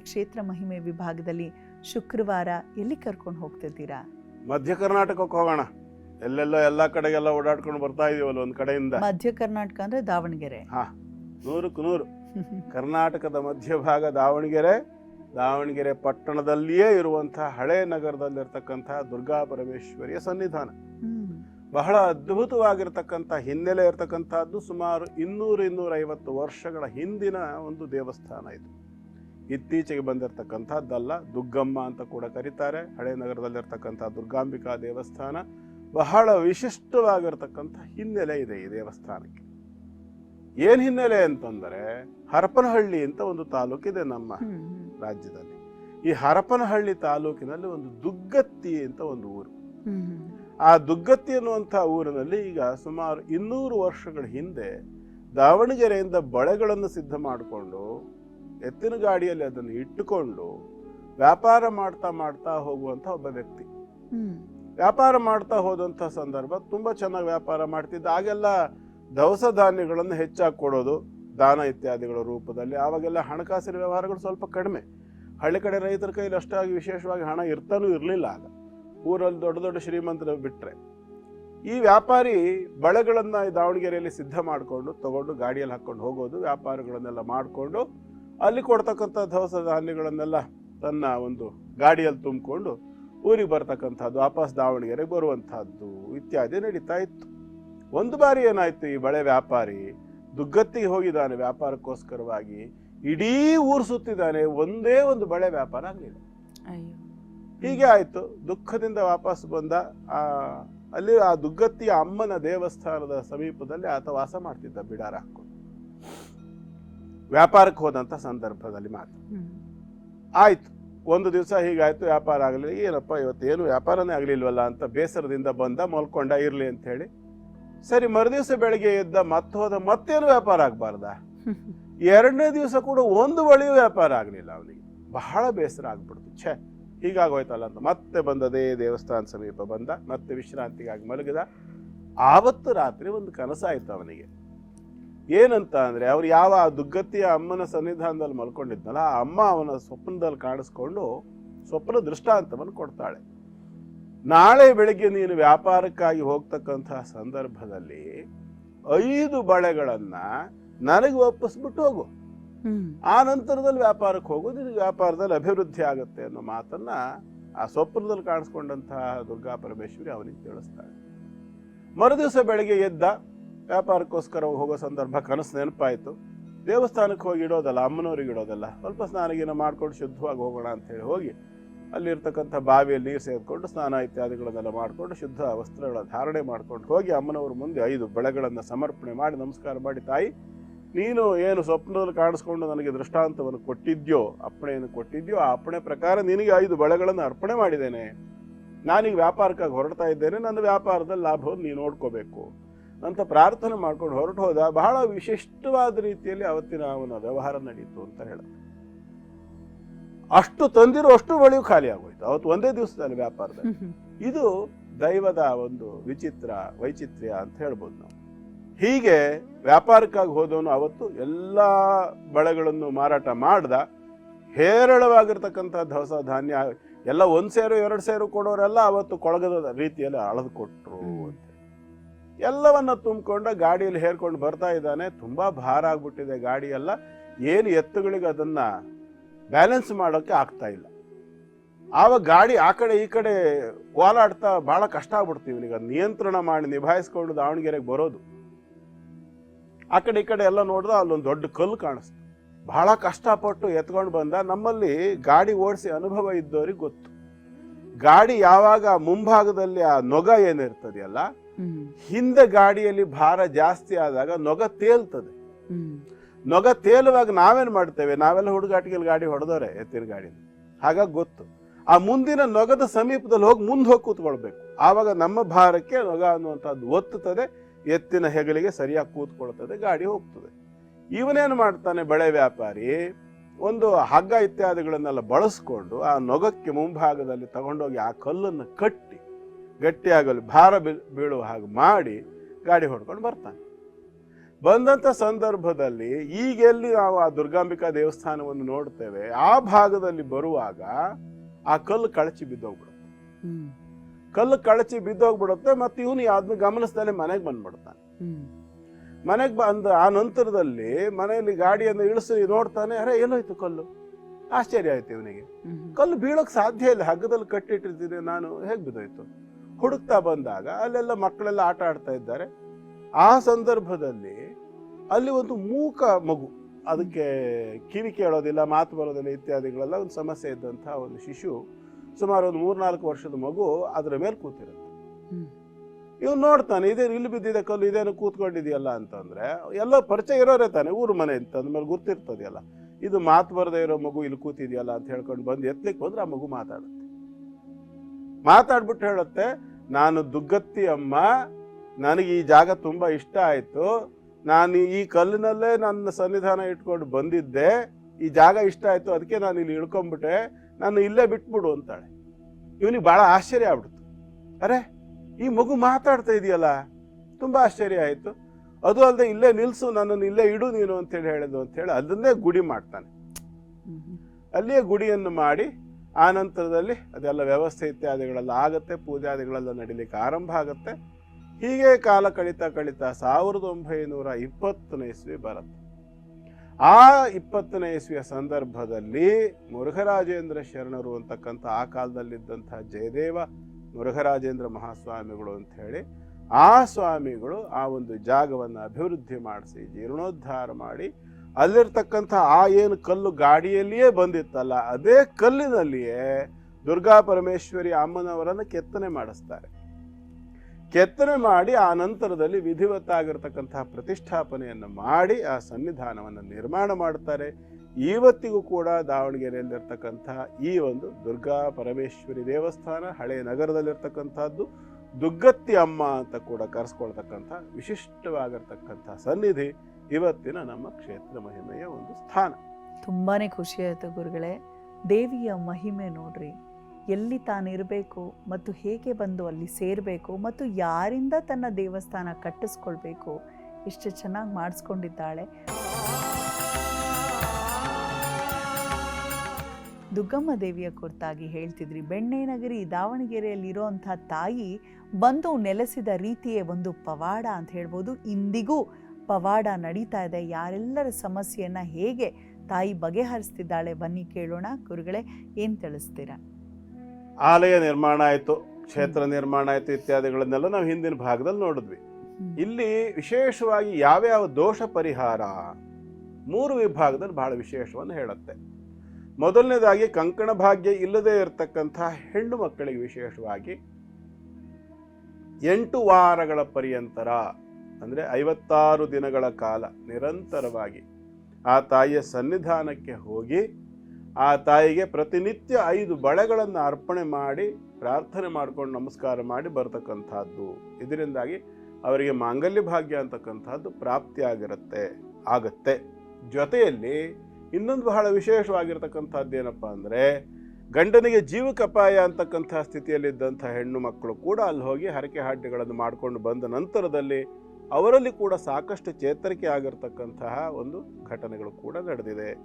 ಕ್ಷೇತ್ರ ಮಹಿಮೆ ವಿಭಾಗದಲ್ಲಿ ಶುಕ್ರವಾರ ಎಲ್ಲಿ ಕರ್ಕೊಂಡು ಹೋಗ್ತಿದ್ದೀರಾ? ಮಧ್ಯ ಕರ್ನಾಟಕಕ್ಕೆ ಹೋಗೋಣ. ಎಲ್ಲೆಲ್ಲೋ ಎಲ್ಲ ಕಡೆಗೆಲ್ಲ ಓಡಾಡ್ಕೊಂಡು ಬರ್ತಾ ಇದೀವಲ್ಲ ಒಂದು ಕಡೆಯಿಂದ. ಮಧ್ಯ ಕರ್ನಾಟಕ ಅಂದ್ರೆ ದಾವಣಗೆರೆ. ನೂರಕ್ಕೆ ನೂರು. ಕರ್ನಾಟಕದ ಮಧ್ಯಭಾಗ ದಾವಣಗೆರೆ. ದಾವಣಗೆರೆ ಪಟ್ಟಣದಲ್ಲಿಯೇ ಇರುವಂತಹ ಹಳೆ ನಗರದಲ್ಲಿರ್ತಕ್ಕಂತಹ ದುರ್ಗಾ ಪರಮೇಶ್ವರಿಯ ಸನ್ನಿಧಾನ ಬಹಳ ಅದ್ಭುತವಾಗಿರ್ತಕ್ಕಂಥ ಹಿನ್ನೆಲೆ ಇರತಕ್ಕಂಥದ್ದು ಸುಮಾರು ಇನ್ನೂರು ಇನ್ನೂರ ಐವತ್ತು ವರ್ಷಗಳ ಹಿಂದಿನ ಒಂದು ದೇವಸ್ಥಾನ ಇದು. ಇತ್ತೀಚೆಗೆ ಬಂದಿರತಕ್ಕಂಥದ್ದಲ್ಲ ದುಗ್ಗಮ್ಮ ಅಂತ ಕೂಡ ಕರೀತಾರೆ ಹಳೆ ನಗರದಲ್ಲಿರ್ತಕ್ಕಂಥ ದುರ್ಗಾಂಬಿಕಾ ದೇವಸ್ಥಾನ ಬಹಳ ವಿಶಿಷ್ಟವಾಗಿರ್ತಕ್ಕಂಥ ಹಿನ್ನೆಲೆ ಇದೆ ಈ ದೇವಸ್ಥಾನಕ್ಕೆ ಏನ್ ಹಿನ್ನೆಲೆ ಅಂತಂದರೆ ಹರಪನಹಳ್ಳಿ ಅಂತ ಒಂದು ತಾಲೂಕಿದೆ ನಮ್ಮ. ರಾಜ್ಯದಲ್ಲಿ ಈ ಹರಪನಹಳ್ಳಿ ತಾಲೂಕಿನಲ್ಲಿ ಒಂದು ದುಗ್ಗತ್ತಿ ಅಂತ ಒಂದು ಊರು. ಆ ದುಗ್ಗತ್ತಿ ಅನ್ನುವಂಥ ಊರಿನಲ್ಲಿ ಈಗ ಸುಮಾರು ಇನ್ನೂರು ವರ್ಷಗಳ ಹಿಂದೆ ದಾವಣಗೆರೆಯಿಂದ ಬಳೆಗಳನ್ನು ಸಿದ್ಧ ಮಾಡಿಕೊಂಡು ಎತ್ತಿನ ಗಾಡಿಯಲ್ಲಿ ಅದನ್ನು ಇಟ್ಟುಕೊಂಡು ವ್ಯಾಪಾರ ಮಾಡ್ತಾ ಮಾಡ್ತಾ ಹೋಗುವಂಥ ಒಬ್ಬ ವ್ಯಕ್ತಿ. ವ್ಯಾಪಾರ ಮಾಡ್ತಾ ಹೋದಂಥ ಸಂದರ್ಭ ತುಂಬ ಚೆನ್ನಾಗಿ ವ್ಯಾಪಾರ ಮಾಡ್ತಿದ್ದ. ಆಗೆಲ್ಲ ದವಸ ಧಾನ್ಯಗಳನ್ನು ಹೆಚ್ಚಾಗಿ ಕೊಡೋದು ದಾನ ಇತ್ಯಾದಿಗಳ ರೂಪದಲ್ಲಿ. ಆವಾಗೆಲ್ಲ ಹಣಕಾಸಿನ ವ್ಯವಹಾರಗಳು ಸ್ವಲ್ಪ ಕಡಿಮೆ. ಹಳ್ಳಿ ಕಡೆ ರೈತರ ಕೈಯಲ್ಲಿ ಅಷ್ಟಾಗಿ ವಿಶೇಷವಾಗಿ ಹಣ ಇರ್ತಾನೂ ಇರಲಿಲ್ಲ ಆಗ. ಊರಲ್ಲಿ ದೊಡ್ಡ ದೊಡ್ಡ ಶ್ರೀಮಂತರ ಬಿಟ್ಟರೆ ಈ ವ್ಯಾಪಾರಿ ಬಳೆಗಳನ್ನು ದಾವಣಗೆರೆಯಲ್ಲಿ ಸಿದ್ಧ ಮಾಡಿಕೊಂಡು ತಗೊಂಡು ಗಾಡಿಯಲ್ಲಿ ಹಾಕ್ಕೊಂಡು ಹೋಗೋದು ವ್ಯಾಪಾರಗಳನ್ನೆಲ್ಲ ಮಾಡಿಕೊಂಡು ಅಲ್ಲಿ ಕೊಡ್ತಕ್ಕಂಥ ದವಸ ಧಾನ್ಯಗಳನ್ನೆಲ್ಲ ತನ್ನ ಒಂದು ಗಾಡಿಯಲ್ಲಿ ತುಂಬಿಕೊಂಡು ಊರಿಗೆ ಬರ್ತಕ್ಕಂಥದ್ದು ವಾಪಸ್ ದಾವಣಗೆರೆಗೆ ಬರುವಂಥದ್ದು ಇತ್ಯಾದಿ ನಡೀತಾ ಇತ್ತು. ಒಂದು ಬಾರಿ ಏನಾಯ್ತು ಈ ಬಳೆ ವ್ಯಾಪಾರಿ ದುಗ್ಗತ್ತಿಗೆ ಹೋಗಿದ್ದಾನೆ ವ್ಯಾಪಾರಕ್ಕೋಸ್ಕರವಾಗಿ. ಇಡೀ ಊರು ಸುತ್ತಿದ್ದಾನೆ ಒಂದೇ ಒಂದು ಬಳೆ ವ್ಯಾಪಾರ ಆಗಲಿಲ್ಲ. ಹೀಗೆ ಆಯಿತು. ದುಃಖದಿಂದ ವಾಪಸ್ ಬಂದ ಆ ಅಲ್ಲಿ ಆ ದುಗ್ಗತ್ತಿಯ ಅಮ್ಮನ ದೇವಸ್ಥಾನದ ಸಮೀಪದಲ್ಲಿ ಆತ ವಾಸ ಮಾಡ್ತಿದ್ದ ಬಿಡಾರ ಹಾಕೊಂಡು. ವ್ಯಾಪಾರಕ್ಕೆ ಹೋದಂಥ ಸಂದರ್ಭದಲ್ಲಿ ಮಾತು ಆಯಿತು. ಒಂದು ದಿವಸ ಹೀಗಾಯಿತು ವ್ಯಾಪಾರ ಆಗಲಿಲ್ಲ. ಏನಪ್ಪ ಇವತ್ತೇನು ವ್ಯಾಪಾರನೇ ಆಗಲಿಲ್ವಲ್ಲ ಅಂತ ಬೇಸರದಿಂದ ಬಂದ ಮಲ್ಕೊಂಡ ಇರಲಿ ಅಂತ ಹೇಳಿ ಸರಿ ಮರುದಿವಸ ಬೆಳಗ್ಗೆ ಎದ್ದ ಮತ್ತೆ ಹೋದ ಮತ್ತೇನು ವ್ಯಾಪಾರ ಆಗಬಾರ್ದ? ಎರಡನೇ ದಿವಸ ಕೂಡ ಒಂದು ಬಳಿಯೂ ವ್ಯಾಪಾರ ಆಗಲಿಲ್ಲ ಅವನಿಗೆ. ಬಹಳ ಬೇಸರ ಆಗ್ಬಿಡ್ತು. ಛೇ ಹೀಗಾಗೋಯ್ತಲ್ಲ ಅಂತ. ಮತ್ತೆ ಬಂದದೇ ದೇವಸ್ಥಾನ ಸಮೀಪ ಬಂದ ಮತ್ತೆ ವಿಶ್ರಾಂತಿಗಾಗಿ ಮಲಗಿದ. ಆವತ್ತು ರಾತ್ರಿ ಒಂದು ಕನಸಾಯಿತು ಅವನಿಗೆ. ಏನಂತ ಅಂದ್ರೆ ಅವ್ರು ಯಾವ ಆ ದುಗ್ಗತ್ತಿಯ ಅಮ್ಮನ ಸನ್ನಿಧಾನದಲ್ಲಿ ಮಲ್ಕೊಂಡಿದ್ನಲ್ಲ ಆ ಅಮ್ಮ ಅವನ ಸ್ವಪ್ನದಲ್ಲಿ ಕಾಣಿಸ್ಕೊಂಡು ಸ್ವಪ್ನ ದೃಷ್ಟಾಂತವನ್ನು ಕೊಡ್ತಾಳೆ. ನಾಳೆ ಬೆಳಿಗ್ಗೆ ನೀನು ವ್ಯಾಪಾರಕ್ಕಾಗಿ ಹೋಗ್ತಕ್ಕಂತಹ ಸಂದರ್ಭದಲ್ಲಿ ಐದು ಬಳೆಗಳನ್ನು ನನಗೆ ಒಪ್ಪಿಸ್ಬಿಟ್ಟು ಹೋಗು. ಆ ನಂತರದಲ್ಲಿ ವ್ಯಾಪಾರಕ್ಕೆ ಹೋಗು ನಿನಗೆ ವ್ಯಾಪಾರದಲ್ಲಿ ಅಭಿವೃದ್ಧಿ ಆಗುತ್ತೆ ಅನ್ನೋ ಮಾತನ್ನ ಆ ಸ್ವಪ್ನದಲ್ಲಿ ಕಾಣಿಸ್ಕೊಂಡಂತಹ ದುರ್ಗಾ ಪರಮೇಶ್ವರಿ ಅವನಿಗೆ ತಿಳಿಸ್ತಾಳೆ. ಮರುದಿವಸ ಬೆಳಗ್ಗೆ ಎದ್ದ ವ್ಯಾಪಾರಕ್ಕೋಸ್ಕರ ಹೋಗೋ ಸಂದರ್ಭ ಕನಸು ನೆನಪಾಯಿತು. ದೇವಸ್ಥಾನಕ್ಕೆ ಹೋಗಿ ಇಡೋದಲ್ಲ, ಅಮ್ಮನವ್ರಿಗೆ ಇಡೋದಲ್ಲ ಸ್ವಲ್ಪ ಸ್ನಾನಗಿನ ಮಾಡ್ಕೊಂಡು ಶುದ್ಧವಾಗಿ ಹೋಗೋಣ ಅಂತ ಹೇಳಿ ಹೋಗಿ, ಅಲ್ಲಿರ್ತಕ್ಕಂಥ ಬಾವಿಯಲ್ಲಿ ನೀರು ಸೇರಿಕೊಂಡು ಸ್ನಾನ ಇತ್ಯಾದಿಗಳನ್ನೆಲ್ಲ ಮಾಡಿಕೊಂಡು ಶುದ್ಧ ವಸ್ತ್ರಗಳ ಧಾರಣೆ ಮಾಡ್ಕೊಂಡು ಹೋಗಿ ಅಮ್ಮನವ್ರ ಮುಂದೆ ಐದು ಬಳೆಗಳನ್ನು ಸಮರ್ಪಣೆ ಮಾಡಿ ನಮಸ್ಕಾರ ಮಾಡಿ, ತಾಯಿ, ನೀನು ಏನು ಸ್ವಪ್ನದಲ್ಲಿ ಕಾಣಿಸ್ಕೊಂಡು ನನಗೆ ದೃಷ್ಟಾಂತವನ್ನು ಕೊಟ್ಟಿದ್ಯೋ, ಅಪ್ಪಣೆಯನ್ನು ಕೊಟ್ಟಿದ್ಯೋ, ಆ ಅಪ್ಪಣೆ ಪ್ರಕಾರ ನಿನಗೆ ಐದು ಬಳೆಗಳನ್ನು ಅರ್ಪಣೆ ಮಾಡಿದ್ದೇನೆ. ನಾನೀಗ ವ್ಯಾಪಾರಕ್ಕಾಗಿ ಹೊರಡ್ತಾ ಇದ್ದೇನೆ, ನನ್ನ ವ್ಯಾಪಾರದಲ್ಲಿ ಲಾಭವನ್ನು ನೀನು ನೋಡ್ಕೋಬೇಕು. ಅಂತ ಪ್ರಾರ್ಥನೆ ಮಾಡ್ಕೊಂಡು ಹೊರಟು ಹೋದ ಬಹಳ ವಿಶಿಷ್ಟವಾದ ರೀತಿಯಲ್ಲಿ ಅವತ್ತಿನ ಅವನ ವ್ಯವಹಾರ ನಡೀತು ಅಂತ ಹೇಳುತ್ತೆ ಅಷ್ಟು ತಂದಿರೋ ಅಷ್ಟು ಬಳಿಯೂ ಖಾಲಿ ಆಗೋಯ್ತು. ಅವತ್ತು ಒಂದೇ ದಿವಸದಲ್ಲಿ ವ್ಯಾಪಾರದಲ್ಲಿ. ಇದು ದೈವದ ಒಂದು ವಿಚಿತ್ರ ವೈಚಿತ್ರ್ಯ ಅಂತ ಹೇಳ್ಬೋದು ನಾವು. ಹೀಗೆ ವ್ಯಾಪಾರಕ್ಕಾಗಿ ಹೋದವನು ಅವತ್ತು ಎಲ್ಲ ಬಳೆಗಳನ್ನು ಮಾರಾಟ ಮಾಡ್ದ ಹೇರಳವಾಗಿರ್ತಕ್ಕಂಥ ದವಸ ಧಾನ್ಯ ಎಲ್ಲ ಒಂದು ಸೇರು ಎರಡು ಸೇರು ಕೊಡೋರೆಲ್ಲ ಅವತ್ತು ಕೊಳಗದ ರೀತಿಯಲ್ಲಿ ಅಳದು ಕೊಟ್ಟರು ಅಂತ. ಎಲ್ಲವನ್ನ ತುಂಬಿಕೊಂಡು ಗಾಡಿಯಲ್ಲಿ ಹೇರ್ಕೊಂಡು ಬರ್ತಾ ಇದ್ದಾನೆ. ತುಂಬಾ ಭಾರ ಆಗ್ಬಿಟ್ಟಿದೆ ಗಾಡಿ ಎಲ್ಲ. ಏನು ಎತ್ತುಗಳಿಗೆ ಅದನ್ನ ಬ್ಯಾಲೆನ್ಸ್ ಮಾಡೋಕೆ ಆಗ್ತಾ ಇಲ್ಲ. ಆವಾಗ ಗಾಡಿ ಆ ಕಡೆ ಈ ಕಡೆ ಓಲಾಡ್ತಾ ಬಹಳ ಕಷ್ಟ ಆಗ್ಬಿಡ್ತೀವಿ. ಇವನಿಗೆ ನಿಯಂತ್ರಣ ಮಾಡಿ ನಿಭಾಯಿಸ್ಕೊಂಡು ದಾವಣಗೆರೆಗೆ ಬರೋದು. ಆ ಕಡೆ ಈ ಕಡೆ ಎಲ್ಲ ನೋಡಿದ್ರೆ ಅಲ್ಲೊಂದು ದೊಡ್ಡ ಕಲ್ಲು ಕಾಣಿಸ್ತು. ಬಹಳ ಕಷ್ಟಪಟ್ಟು ಎತ್ಕೊಂಡು ಬಂದ. ನಮ್ಮಲ್ಲಿ ಗಾಡಿ ಓಡಿಸಿ ಅನುಭವ ಇದ್ದವ್ರಿಗೆ ಗೊತ್ತು. ಗಾಡಿ ಯಾವಾಗ ಮುಂಭಾಗದಲ್ಲಿ ಆ ನೊಗ ಏನಿರ್ತದೆಯಲ್ಲ. ಹಿಂದೆ ಗಾಡಿಯಲ್ಲಿ ಭಾರ ಜಾಸ್ತಿ ಆದಾಗ ನೊಗ ತೇಲ್ತದೆ. ನೊಗ ತೇಲುವಾಗ ನಾವೇನ್ ಮಾಡ್ತೇವೆ? ನಾವೆಲ್ಲ ಹುಡುಗಾಟಿಗೆ ಗಾಡಿ ಹೊಡೆದವ್ರೆ ಎತ್ತಿನ ಗಾಡಿ ಹಾಗಾಗಿ ಗೊತ್ತು. ಆ ಮುಂದಿನ ನೊಗದ ಸಮೀಪದಲ್ಲಿ ಹೋಗಿ ಮುಂದೆ ಹೋಗಿ ಕೂತ್ಕೊಳ್ಬೇಕು. ಆವಾಗ ನಮ್ಮ ಭಾರಕ್ಕೆ ನೊಗ ಅನ್ನುವಂಥದ್ದು ಒತ್ತುತ್ತದೆ ಎತ್ತಿನ ಹೆಗಲಿಗೆ ಸರಿಯಾಗಿ ಕೂತ್ಕೊಳ್ತದೆ ಗಾಡಿ ಹೋಗ್ತದೆ. ಇವನೇನು ಮಾಡ್ತಾನೆ ಬಳೆ ವ್ಯಾಪಾರಿ? ಒಂದು ಹಗ್ಗ ಇತ್ಯಾದಿಗಳನ್ನೆಲ್ಲ ಬಳಸ್ಕೊಂಡು ಆ ನೊಗಕ್ಕೆ ಮುಂಭಾಗದಲ್ಲಿ ತಗೊಂಡೋಗಿ ಆ ಕಲ್ಲನ್ನು ಕಟ್ಟಿ ಗಟ್ಟಿಯಾಗಲು ಭಾರ ಬೀಳ್- ಬೀಳುವ ಹಾಗೆ ಮಾಡಿ ಗಾಡಿ ಹೊಡ್ಕೊಂಡು ಬರ್ತಾನೆ. ಬಂದಂಥ ಸಂದರ್ಭದಲ್ಲಿ ಈಗ ಎಲ್ಲಿ ನಾವು ಆ ದುರ್ಗಾಂಬಿಕಾ ದೇವಸ್ಥಾನವನ್ನು ನೋಡ್ತೇವೆ ಆ ಭಾಗದಲ್ಲಿ ಬರುವಾಗ ಆ ಕಲ್ಲು ಕಳಚಿ ಬಿದ್ದೋಗ್ಬಿಡುತ್ತೆ. ಕಲ್ಲು ಕಳಚಿ ಬಿದ್ದೋಗ್ಬಿಡುತ್ತೆ ಮತ್ತೆ ಇವನು ಯಾವ್ದನ್ನ ಗಮನಿಸ್ದಲೆ ಮನೆಗೆ ಬಂದ್ಬಿಡ್ತಾನೆ. ಮನೆಗೆ ಬಂದ ಆ ನಂತರದಲ್ಲಿ ಮನೆಯಲ್ಲಿ ಗಾಡಿಯನ್ನು ಇಳಿಸಿ ನೋಡ್ತಾನೆ ಅರೆ ಏನೋಯ್ತು ಕಲ್ಲು? ಆಶ್ಚರ್ಯ ಆಯ್ತು ಇವನಿಗೆ. ಕಲ್ಲು ಬೀಳೋಕ್ ಸಾಧ್ಯ ಇಲ್ಲ ಹಗ್ಗದಲ್ಲಿ ಕಟ್ಟಿಟ್ಟಿದ್ದೀನಿ ನಾನು ಹೇಗೆ ಬಿದ್ದೋಯ್ತು? ಹುಡುಕ್ತಾ ಬಂದಾಗ ಅಲ್ಲೆಲ್ಲ ಮಕ್ಕಳೆಲ್ಲ ಆಟ ಆಡ್ತಾ ಇದ್ದಾರೆ. ಆ ಸಂದರ್ಭದಲ್ಲಿ ಅಲ್ಲಿ ಒಂದು ಮೂಕ ಮಗು ಅದಕ್ಕೆ ಕಿವಿ ಕೇಳೋದಿಲ್ಲ ಮಾತು ಬರೋದಿಲ್ಲ ಇತ್ಯಾದಿಗಳೆಲ್ಲ ಒಂದು ಸಮಸ್ಯೆ ಇದ್ದಂತಹ ಒಂದು ಶಿಶು ಸುಮಾರು ಒಂದು ಮೂರ್ನಾಲ್ಕು ವರ್ಷದ ಮಗು ಅದರ ಮೇಲೆ ಕೂತಿರುತ್ತೆ. ಇವನು ನೋಡ್ತಾನೆ ಇದೇನು ಇಲ್ಲಿ ಬಿದ್ದಿದೆ ಕಲ್ಲು ಇದೇನು ಕೂತ್ಕೊಂಡಿದೆಯಲ್ಲ ಅಂತಂದ್ರೆ ಎಲ್ಲ ಪರಿಚಯ ಇರೋರೇ ತಾನೆ ಊರು ಮನೆ ಅಂತ ಅಂದ್ಮೇಲೆ ಗೊತ್ತಿರ್ತದೆಯಲ್ಲ ಇದು ಮಾತು ಬರದೇ ಇರೋ ಮಗು ಇಲ್ಲಿ ಕೂತಿದೆಯಲ್ಲ ಅಂತ ಹೇಳ್ಕೊಂಡು ಬಂದು ಎತ್ತಲಿಕ್ಕೆ ಹೋದ್ರೆ ಆ ಮಗು ಮಾತಾಡುತ್ತೆ. ಮಾತಾಡ್ಬಿಟ್ಟು ಹೇಳುತ್ತೆ ನಾನು ದುಗ್ಗತ್ತಿ ಅಮ್ಮ ನನಗೆ ಈ ಜಾಗ ತುಂಬಾ ಇಷ್ಟ ಆಯ್ತು. ನಾನು ಈ ಕಲ್ಲಿನಲ್ಲೇ ನನ್ನ ಸನ್ನಿಧಾನ ಇಟ್ಕೊಂಡು ಬಂದಿದ್ದೆ. ಈ ಜಾಗ ಇಷ್ಟ ಆಯ್ತು ಅದಕ್ಕೆ ನಾನು ಇಲ್ಲಿ ಇಳ್ಕೊಂಬಿಟ್ಟೆ. ನಾನು ಇಲ್ಲೇ ಬಿಟ್ಬಿಡು ಅಂತಾಳೆ. ಇವನಿಗೆ ಬಹಳ ಆಶ್ಚರ್ಯ ಆಗ್ಬಿಡ್ತು. ಅರೆ ಈ ಮಗು ಮಾತಾಡ್ತಾ ಇದೆಯಲ್ಲ? ತುಂಬಾ ಆಶ್ಚರ್ಯ ಆಯಿತು. ಅದು ಅಲ್ಲದೆ ಇಲ್ಲೇ ನಿಲ್ಸು ನನ್ನನ್ನು ಇಲ್ಲೇ ಇಡು ನೀನು ಅಂತೇಳಿ ಹೇಳಿದ್ದು ಅಂತ ಹೇಳಿ ಅದನ್ನೇ ಗುಡಿ ಮಾಡ್ತಾನೆ. ಅಲ್ಲಿಯೇ ಗುಡಿಯನ್ನು ಮಾಡಿ ಆ ನಂತರದಲ್ಲಿ ಅದೆಲ್ಲ ವ್ಯವಸ್ಥೆ ಇತ್ಯಾದಿಗಳೆಲ್ಲ ಆಗುತ್ತೆ, ಪೂಜಾದಿಗಳೆಲ್ಲ ನಡೀಲಿಕ್ಕೆ ಆರಂಭ ಆಗುತ್ತೆ. ಹೀಗೆ ಕಾಲ ಕಳೀತಾ ಕಳೀತಾ ಸಾವಿರದ ಒಂಬೈನೂರ ಇಪ್ಪತ್ತನೇ ಇಸ್ವಿ ಬರುತ್ತೆ. ಆ ಇಪ್ಪತ್ತನೇ ಇಸ್ವಿಯ ಸಂದರ್ಭದಲ್ಲಿ ಮುರುಘರಾಜೇಂದ್ರ ಶರಣರು ಅಂತಕ್ಕಂಥ ಆ ಕಾಲದಲ್ಲಿದ್ದಂತಹ ಜಯದೇವ, ಮುರುಘರಾಜೇಂದ್ರ ಮಹಾಸ್ವಾಮಿಗಳು ಅಂತ ಹೇಳಿ ಆ ಸ್ವಾಮಿಗಳು ಆ ಒಂದು ಜಾಗವನ್ನು ಅಭಿವೃದ್ಧಿ ಮಾಡಿಸಿ ಜೀರ್ಣೋದ್ಧಾರ ಮಾಡಿ ಅಲ್ಲಿರ್ತಕ್ಕಂಥ ಆ ಏನು ಕಲ್ಲು ಗಾಡಿಯಲ್ಲಿಯೇ ಬಂದಿತ್ತಲ್ಲ, ಅದೇ ಕಲ್ಲಿನಲ್ಲಿಯೇ ದುರ್ಗಾ ಪರಮೇಶ್ವರಿ ಅಮ್ಮನವರನ್ನು ಕೆತ್ತನೆ ಮಾಡಿಸ್ತಾರೆ. ಕೆತ್ತನೆ ಮಾಡಿ ಆ ನಂತರದಲ್ಲಿ ವಿಧಿವತ್ತಾಗಿರ್ತಕ್ಕಂತಹ ಪ್ರತಿಷ್ಠಾಪನೆಯನ್ನು ಮಾಡಿ ಆ ಸನ್ನಿಧಾನವನ್ನು ನಿರ್ಮಾಣ ಮಾಡ್ತಾರೆ. ಇವತ್ತಿಗೂ ಕೂಡ ದಾವಣಗೆರೆಯಲ್ಲಿರ್ತಕ್ಕಂತಹ ಈ ಒಂದು ದುರ್ಗಾ ಪರಮೇಶ್ವರಿ ದೇವಸ್ಥಾನ, ಹಳೆಯ ನಗರದಲ್ಲಿರ್ತಕ್ಕಂಥದ್ದು ದುಗ್ಗತ್ತಿ ಅಮ್ಮ ಅಂತ ಕೂಡ ಕರೆಸ್ಕೊಳ್ತಕ್ಕಂಥ ವಿಶಿಷ್ಟವಾಗಿರ್ತಕ್ಕಂಥ ಸನ್ನಿಧಿ ಇವತ್ತಿನ ನಮ್ಮ ಕ್ಷೇತ್ರ ಮಹಿಮೆಯ ಒಂದು ಸ್ಥಾನ. ತುಂಬಾನೇ ಖುಷಿ ಆಯ್ತು ಗುರುಗಳೇ. ದೇವಿಯ ಮಹಿಮೆ ನೋಡ್ರಿ. ಎಲ್ಲಿ ತಾನಿರಬೇಕು ಮತ್ತು ಹೇಗೆ ಬಂದು ಅಲ್ಲಿ ಸೇರಬೇಕು ಮತ್ತು ಯಾರಿಂದ ತನ್ನ ದೇವಸ್ಥಾನ ಕಟ್ಟಿಸ್ಕೊಳ್ಬೇಕು. ಎಷ್ಟು ಚೆನ್ನಾಗಿ ಮಾಡಿಸ್ಕೊಂಡಿದ್ದಾಳೆ. ದುಗ್ಗಮ್ಮ ದೇವಿಯ ಕುರಿತಾಗಿ ಹೇಳ್ತಿದ್ರಿ ಬೆಣ್ಣೆನಗರಿ ದಾವಣಗೆರೆಯಲ್ಲಿರೋಂಥ ತಾಯಿ ಬಂದು ನೆಲೆಸಿದ ರೀತಿಯೇ ಒಂದು ಪವಾಡ ಅಂತ ಹೇಳ್ಬೋದು. ಇಂದಿಗೂ ಪವಾಡ ನಡೀತಾ ಇದೆ. ಯಾರೆಲ್ಲರ ಸಮಸ್ಯೆಯನ್ನು ಹೇಗೆ ತಾಯಿ ಬಗೆಹರಿಸ್ತಿದ್ದಾಳೆ? ಬನ್ನಿ ಕೇಳೋಣ. ಗುರುಗಳೇ ಏನು ತಿಳಿಸ್ತೀರಾ? ಆಲಯ ನಿರ್ಮಾಣ ಆಯಿತು ಕ್ಷೇತ್ರ ನಿರ್ಮಾಣ ಆಯಿತು ಇತ್ಯಾದಿಗಳನ್ನೆಲ್ಲ ನಾವು ಹಿಂದಿನ ಭಾಗದಲ್ಲಿ ನೋಡಿದ್ವಿ. ಇಲ್ಲಿ ವಿಶೇಷವಾಗಿ ಯಾವ್ಯಾವ ದೋಷ ಪರಿಹಾರ ಮೂರು ವಿಭಾಗದಲ್ಲಿ ಬಹಳ ವಿಶೇಷವನ್ನು ಹೇಳುತ್ತೆ. ಮೊದಲನೇದಾಗಿ ಕಂಕಣ ಭಾಗ್ಯ ಇಲ್ಲದೆ ಇರತಕ್ಕಂಥ ಹೆಣ್ಣು ಮಕ್ಕಳಿಗೆ ವಿಶೇಷವಾಗಿ ಎಂಟು ವಾರಗಳ ಪರ್ಯಂತರ ಅಂದರೆ ಐವತ್ತಾರು ದಿನಗಳ ಕಾಲ ನಿರಂತರವಾಗಿ ಆ ತಾಯಿಯ ಸನ್ನಿಧಾನಕ್ಕೆ ಹೋಗಿ ಆ ತಾಯಿಗೆ ಪ್ರತಿನಿತ್ಯ ಐದು ಬಳೆಗಳನ್ನು ಅರ್ಪಣೆ ಮಾಡಿ ಪ್ರಾರ್ಥನೆ ಮಾಡ್ಕೊಂಡು ನಮಸ್ಕಾರ ಮಾಡಿ ಬರ್ತಕ್ಕಂಥದ್ದು. ಇದರಿಂದಾಗಿ ಅವರಿಗೆ ಮಾಂಗಲ್ಯ ಭಾಗ್ಯ ಅಂತಕ್ಕಂಥದ್ದು ಪ್ರಾಪ್ತಿಯಾಗಿರುತ್ತೆ, ಆಗತ್ತೆ. ಜೊತೆಯಲ್ಲಿ ಇನ್ನೊಂದು ಬಹಳ ವಿಶೇಷವಾಗಿರ್ತಕ್ಕಂಥದ್ದು ಏನಪ್ಪ ಅಂದರೆ ಗಂಡನಿಗೆ ಜೀವಕಪಾಯ ಅಂತಕ್ಕಂಥ ಸ್ಥಿತಿಯಲ್ಲಿದ್ದಂಥ ಹೆಣ್ಣು ಮಕ್ಕಳು ಕೂಡ ಅಲ್ಲಿ ಹೋಗಿ ಹರಕೆ ಹಾಡ್ಯಗಳನ್ನು ಮಾಡಿಕೊಂಡು ಬಂದ ನಂತರದಲ್ಲಿ ಅವರಲ್ಲಿ ಕೂಡ ಸಾಕಷ್ಟು ಚೇತರಿಕೆ ಆಗಿರ್ತಕ್ಕಂತಹ ಒಂದು ಘಟನೆಗಳು ಕೂಡ ನಡೆದಿದೆ.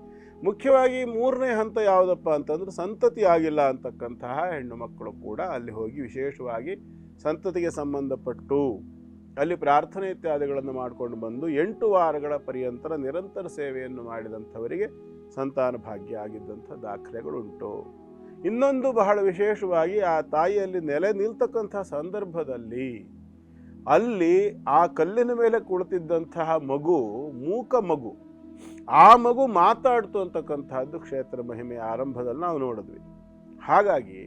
ಮುಖ್ಯವಾಗಿ ಮೂರನೇ ಹಂತ ಯಾವುದಪ್ಪ ಅಂತಂದ್ರೆ ಸಂತತಿ ಆಗಿಲ್ಲ ಅಂತಕ್ಕಂತಹ ಹೆಣ್ಣು ಮಕ್ಕಳು ಕೂಡ ಅಲ್ಲಿ ಹೋಗಿ ವಿಶೇಷವಾಗಿ ಸಂತತಿಗೆ ಸಂಬಂಧಪಟ್ಟು ಅಲ್ಲಿ ಪ್ರಾರ್ಥನೆ ಇತ್ಯಾದಿಗಳನ್ನು ಮಾಡಿಕೊಂಡು ಬಂದು ಎಂಟು ವಾರಗಳ ಪರ್ಯಂತರ ನಿರಂತರ ಸೇವೆಯನ್ನು ಮಾಡಿದಂಥವರಿಗೆ ಸಂತಾನ ಭಾಗ್ಯ ಆಗಿದ್ದಂಥ ದಾಖಲೆಗಳುಂಟು. ಇನ್ನೊಂದು ಬಹಳ ವಿಶೇಷವಾಗಿ ಆ ತಾಯಿಯಲ್ಲಿ ನೆಲೆ ನಿಲ್ತಕ್ಕಂಥ ಸಂದರ್ಭದಲ್ಲಿ ಅಲ್ಲಿ ಆ ಕಲ್ಲಿನ ಮೇಲೆ ಕುಳಿತಿದ್ದಂತಹ ಮಗು, ಮೂಕ ಮಗು, ಆ ಮಗು ಮಾತಾಡ್ತು ಅಂತಕ್ಕಂಥದ್ದು ಕ್ಷೇತ್ರ ಮಹಿಮೆಯ ಆರಂಭದಲ್ಲಿ ನಾವು ನೋಡಿದ್ವಿ. ಹಾಗಾಗಿ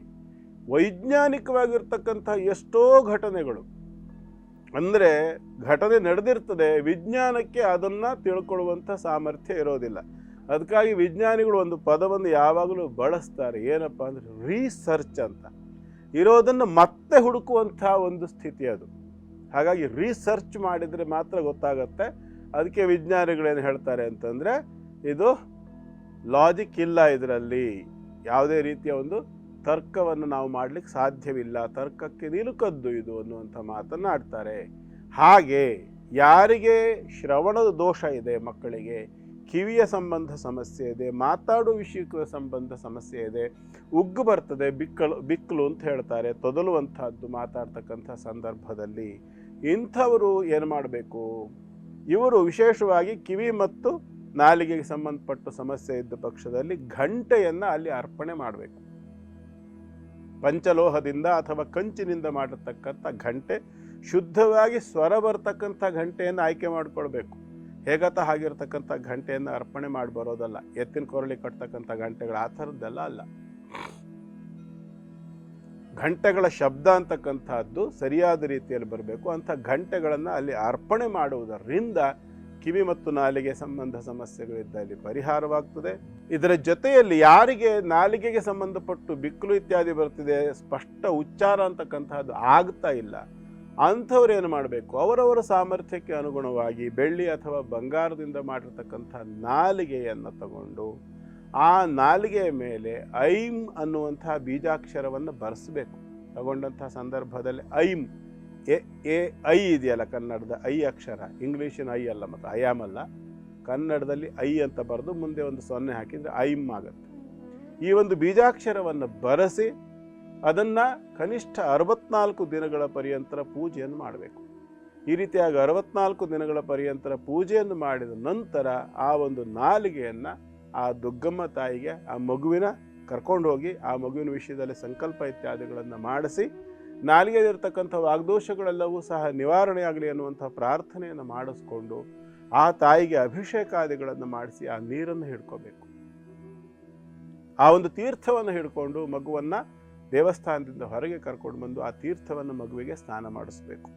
ವೈಜ್ಞಾನಿಕವಾಗಿರ್ತಕ್ಕಂಥ ಎಷ್ಟೋ ಘಟನೆಗಳು, ಅಂದರೆ ಘಟನೆ ನಡೆದಿರ್ತದೆ, ವಿಜ್ಞಾನಕ್ಕೆ ಅದನ್ನು ತಿಳ್ಕೊಳ್ಳುವಂಥ ಸಾಮರ್ಥ್ಯ ಇರೋದಿಲ್ಲ. ಅದಕ್ಕಾಗಿ ವಿಜ್ಞಾನಿಗಳು ಒಂದು ಪದವನ್ನು ಯಾವಾಗಲೂ ಬಳಸ್ತಾರೆ, ಏನಪ್ಪ ಅಂದರೆ ರೀಸರ್ಚ್ ಅಂತ. ಇರೋದನ್ನು ಮತ್ತೆ ಹುಡುಕುವಂಥ ಒಂದು ಸ್ಥಿತಿ ಅದು. ಹಾಗಾಗಿ ರಿಸರ್ಚ್ ಮಾಡಿದರೆ ಮಾತ್ರ ಗೊತ್ತಾಗತ್ತೆ. ಅದಕ್ಕೆ ವಿಜ್ಞಾನಿಗಳೇನು ಹೇಳ್ತಾರೆ ಅಂತಂದರೆ, ಇದು ಲಾಜಿಕ್ ಇಲ್ಲ ಇದರಲ್ಲಿ. ಯಾವುದೇ ರೀತಿಯ ಒಂದು ತರ್ಕವನ್ನು ನಾವು ಮಾಡಲಿಕ್ಕೆ ಸಾಧ್ಯವಿಲ್ಲ. ತರ್ಕಕ್ಕೆ ನಿಲುಕದ್ದು ಇದು ಅನ್ನುವಂಥ ಮಾತನ್ನು ಆಡ್ತಾರೆ. ಹಾಗೆ ಯಾರಿಗೆ ಶ್ರವಣದ ದೋಷ ಇದೆ ಮಕ್ಕಳಿಗೆ ಕಿವಿಯ ಸಂಬಂಧ ಸಮಸ್ಯೆ ಇದೆ, ಮಾತಾಡೋ ವಿಷಯಕ್ಕೆ ಸಂಬಂಧ ಸಮಸ್ಯೆ ಇದೆ, ಉಗ್ಗು ಬರ್ತದೆ ಬಿಕ್ಕಲು ಬಿಕ್ಕಲು ಅಂತ ಹೇಳ್ತಾರೆ, ತೊದಲುವಂಥದ್ದು ಮಾತಾಡ್ತಕ್ಕಂಥ ಸಂದರ್ಭದಲ್ಲಿ ಇಂಥವರು ಏನು ಮಾಡಬೇಕು? ಇವರು ವಿಶೇಷವಾಗಿ ಕಿವಿ ಮತ್ತು ನಾಲಿಗೆಗೆ ಸಂಬಂಧಪಟ್ಟ ಸಮಸ್ಯೆ ಇದ್ದ ಪಕ್ಷದಲ್ಲಿ ಗಂಟೆಯನ್ನು ಅಲ್ಲಿ ಅರ್ಪಣೆ ಮಾಡಬೇಕು. ಪಂಚಲೋಹದಿಂದ ಅಥವಾ ಕಂಚಿನಿಂದ ಮಾಡಿರ್ತಕ್ಕಂಥ ಗಂಟೆ ಶುದ್ಧವಾಗಿ ಸ್ವರ ಬರ್ತಕ್ಕಂಥ ಗಂಟೆಯನ್ನು ಆಯ್ಕೆ ಮಾಡಿಕೊಳ್ಬೇಕು. ಹೇಗತ್ತ ಆಗಿರ್ತಕ್ಕಂಥ ಗಂಟೆಯನ್ನು ಅರ್ಪಣೆ ಮಾಡಿ ಬರೋದಲ್ಲ, ಎತ್ತಿನ ಕೊರಳಿ ಕಟ್ತಕ್ಕಂಥ ಗಂಟೆಗಳು ಆ ಥರದ್ದೆಲ್ಲ ಅಲ್ಲ. ಗಂಟೆಗಳ ಶಬ್ದ ಅಂತಕ್ಕಂಥದ್ದು ಸರಿಯಾದ ರೀತಿಯಲ್ಲಿ ಬರಬೇಕು. ಅಂಥ ಗಂಟೆಗಳನ್ನು ಅಲ್ಲಿ ಅರ್ಪಣೆ ಮಾಡುವುದರಿಂದ ಕಿವಿ ಮತ್ತು ನಾಲಿಗೆ ಸಂಬಂಧ ಸಮಸ್ಯೆಗಳಿದ್ದಲ್ಲಿ ಪರಿಹಾರವಾಗ್ತದೆ. ಇದರ ಜೊತೆಯಲ್ಲಿ ಯಾರಿಗೆ ನಾಲಿಗೆಗೆ ಸಂಬಂಧಪಟ್ಟು ಬಿಕ್ಕಲು ಇತ್ಯಾದಿ ಬರ್ತಿದೆ, ಸ್ಪಷ್ಟ ಉಚ್ಚಾರ ಅಂತಕ್ಕಂಥದ್ದು ಆಗ್ತಾ ಇಲ್ಲ. ಅಂಥವ್ರು ಏನು ಮಾಡಬೇಕು? ಅವರವರ ಸಾಮರ್ಥ್ಯಕ್ಕೆ ಅನುಗುಣವಾಗಿ ಬೆಳ್ಳಿ ಅಥವಾ ಬಂಗಾರದಿಂದ ಮಾಡಿರ್ತಕ್ಕಂಥ ನಾಲಿಗೆಯನ್ನು ತಗೊಂಡು ಆ ನಾಲಿಗೆಯ ಮೇಲೆ ಐಂ ಅನ್ನುವಂಥ ಬೀಜಾಕ್ಷರವನ್ನು ಬರೆಸಬೇಕು. ತಗೊಂಡಂಥ ಸಂದರ್ಭದಲ್ಲಿ ಐಂ ಎ ಎ, ಐ ಇದೆಯಲ್ಲ ಕನ್ನಡದ ಐ ಅಕ್ಷರ. ಇಂಗ್ಲೀಷಿನ ಐ ಅಲ್ಲ ಮತ್ತು ಅಲ್ಲ. ಕನ್ನಡದಲ್ಲಿ ಐ ಅಂತ ಬರೆದು ಮುಂದೆ ಒಂದು ಸೊನ್ನೆ ಹಾಕಿದರೆ ಐಮ್ ಆಗುತ್ತೆ. ಈ ಒಂದು ಬೀಜಾಕ್ಷರವನ್ನು ಬರೆಸಿ ಅದನ್ನು ಕನಿಷ್ಠ ಅರವತ್ನಾಲ್ಕು ದಿನಗಳ ಪರ್ಯಂತರ ಪೂಜೆಯನ್ನು ಮಾಡಬೇಕು. ಈ ರೀತಿಯಾಗಿ ಅರವತ್ನಾಲ್ಕು ದಿನಗಳ ಪರ್ಯಂತರ ಪೂಜೆಯನ್ನು ಮಾಡಿದ ನಂತರ ಆ ಒಂದು ನಾಲಿಗೆಯನ್ನು ಆ ದುಗ್ಗಮ್ಮ ತಾಯಿಗೆ, ಆ ಮಗುವಿನ ಕರ್ಕೊಂಡು ಹೋಗಿ, ಆ ಮಗುವಿನ ವಿಷಯದಲ್ಲಿ ಸಂಕಲ್ಪ ಇತ್ಯಾದಿಗಳನ್ನು ಮಾಡಿಸಿ, ನಾಲಿಗೆಯಲ್ಲಿರ್ತಕ್ಕಂಥ ವಾಗ್ದೋಷಗಳೆಲ್ಲವೂ ಸಹ ನಿವಾರಣೆಯಾಗಲಿ ಅನ್ನುವಂಥ ಪ್ರಾರ್ಥನೆಯನ್ನು ಮಾಡಿಸ್ಕೊಂಡು, ಆ ತಾಯಿಗೆ ಅಭಿಷೇಕಾದಿಗಳನ್ನು ಮಾಡಿಸಿ ಆ ನೀರನ್ನು ಹಿಡ್ಕೋಬೇಕು. ಆ ಒಂದು ತೀರ್ಥವನ್ನು ಹಿಡ್ಕೊಂಡು ಮಗುವನ್ನು ದೇವಸ್ಥಾನದಿಂದ ಹೊರಗೆ ಕರ್ಕೊಂಡು ಬಂದು ಆ ತೀರ್ಥವನ್ನು ಮಗುವಿಗೆ ಸ್ನಾನ ಮಾಡಿಸ್ಬೇಕು.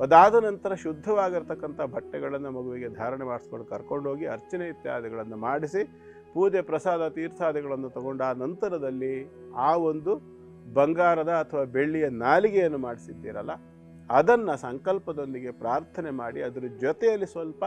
ಅದಾದ ನಂತರ ಶುದ್ಧವಾಗಿರ್ತಕ್ಕಂಥ ಬಟ್ಟೆಗಳನ್ನು ಮಗುವಿಗೆ ಧಾರಣೆ ಮಾಡಿಸ್ಕೊಂಡು ಕರ್ಕೊಂಡೋಗಿ ಅರ್ಚನೆ ಇತ್ಯಾದಿಗಳನ್ನು ಮಾಡಿಸಿ ಪೂಜೆ, ಪ್ರಸಾದ, ತೀರ್ಥಾದಿಗಳನ್ನು ತಗೊಂಡು ಆ ನಂತರದಲ್ಲಿ ಆ ಒಂದು ಬಂಗಾರದ ಅಥವಾ ಬೆಳ್ಳಿಯ ನಾಲಿಗೆಯನ್ನು ಮಾಡಿಸಿದ್ದೀರಲ್ಲ, ಅದನ್ನು ಸಂಕಲ್ಪದೊಂದಿಗೆ ಪ್ರಾರ್ಥನೆ ಮಾಡಿ ಅದರ ಜೊತೆಯಲ್ಲಿ ಸ್ವಲ್ಪ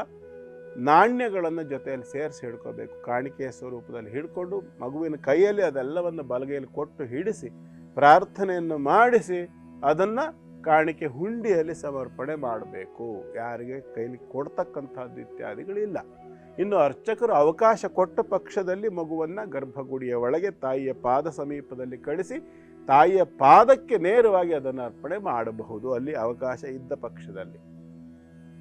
ನಾಣ್ಯಗಳನ್ನು ಜೊತೆಯಲ್ಲಿ ಸೇರಿಸಿ ಹಿಡ್ಕೋಬೇಕು. ಕಾಣಿಕೆಯ ಸ್ವರೂಪದಲ್ಲಿ ಹಿಡ್ಕೊಂಡು ಮಗುವಿನ ಕೈಯಲ್ಲಿ ಅದೆಲ್ಲವನ್ನು ಬಲಗೈಯಲ್ಲಿ ಕೊಟ್ಟು ಹಿಡಿಸಿ ಪ್ರಾರ್ಥನೆಯನ್ನು ಮಾಡಿಸಿ ಅದನ್ನು ಕಾಣಿಕೆ ಹುಂಡಿಯಲ್ಲಿ ಸಮರ್ಪಣೆ ಮಾಡಬೇಕು. ಯಾರಿಗೆ ಕೈಲಿ ಕೊಡ್ತಕ್ಕಂಥದ್ದು ಇತ್ಯಾದಿಗಳಿಲ್ಲ. ಇನ್ನು ಅರ್ಚಕರು ಅವಕಾಶ ಕೊಟ್ಟ ಪಕ್ಷದಲ್ಲಿ ಮಗುವನ್ನು ಗರ್ಭಗುಡಿಯ ಒಳಗೆ ತಾಯಿಯ ಪಾದ ಸಮೀಪದಲ್ಲಿ ಕಳಿಸಿ ತಾಯಿಯ ಪಾದಕ್ಕೆ ನೇರವಾಗಿ ಅದನ್ನು ಅರ್ಪಣೆ ಮಾಡಬಹುದು. ಅಲ್ಲಿ ಅವಕಾಶ ಇದ್ದ ಪಕ್ಷದಲ್ಲಿ.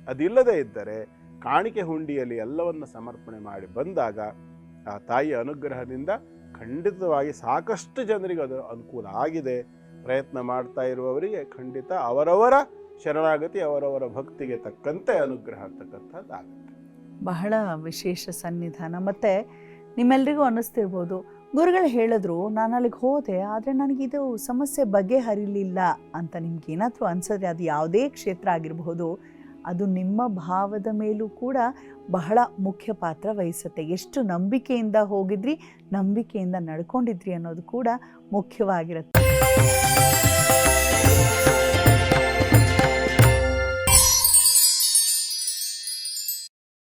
ಅದಿಲ್ಲದೇ ಇದ್ದರೆ ಕಾಣಿಕೆ ಹುಂಡಿಯಲ್ಲಿ ಎಲ್ಲವನ್ನು ಸಮರ್ಪಣೆ ಮಾಡಿ ಬಂದಾಗ ಆ ತಾಯಿಯ ಅನುಗ್ರಹದಿಂದ ಖಂಡಿತವಾಗಿ ಸಾಕಷ್ಟು ಜನರಿಗೆ ಅದು ಅನುಕೂಲ ಆಗಿದೆ. ಪ್ರಯತ್ನ ಮಾಡ್ತಾ ಇರುವವರಿಗೆ ಖಂಡಿತ ಅವರವರ ಶರಣಾಗತಿ, ಅವರವರ ಭಕ್ತಿಗೆ ತಕ್ಕಂತೆ ಅನುಗ್ರಹ ಅಂತಕ್ಕಂಥದ್ದಾಗುತ್ತೆ ಬಹಳ ವಿಶೇಷ ಸನ್ನಿಧಾನ. ಮತ್ತು ನಿಮ್ಮೆಲ್ರಿಗೂ ಅನ್ನಿಸ್ತಿರ್ಬೋದು, ಗುರುಗಳು ಹೇಳಿದ್ರು ನಾನು ಅಲ್ಲಿಗೆ ಹೋದೆ, ಆದರೆ ನನಗಿದು ಸಮಸ್ಯೆ ಬಗೆಹರಿಲಿಲ್ಲ ಅಂತ ನಿಮ್ಗೆ ಏನಾದರೂ ಅನ್ಸಿದ್ರೆ ಅದು ಯಾವುದೇ ಕ್ಷೇತ್ರ ಆಗಿರಬಹುದು. ಅದು ನಿಮ್ಮ ಭಾವದ ಮೇಲೂ ಕೂಡ ಬಹಳ ಮುಖ್ಯ ಪಾತ್ರ ವಹಿಸುತ್ತೆ. ಎಷ್ಟು ನಂಬಿಕೆಯಿಂದ ಹೋಗಿದ್ರಿ, ನಂಬಿಕೆಯಿಂದ ನಡ್ಕೊಂಡಿದ್ರಿ ಅನ್ನೋದು ಕೂಡ ಮುಖ್ಯವಾಗಿರುತ್ತೆ.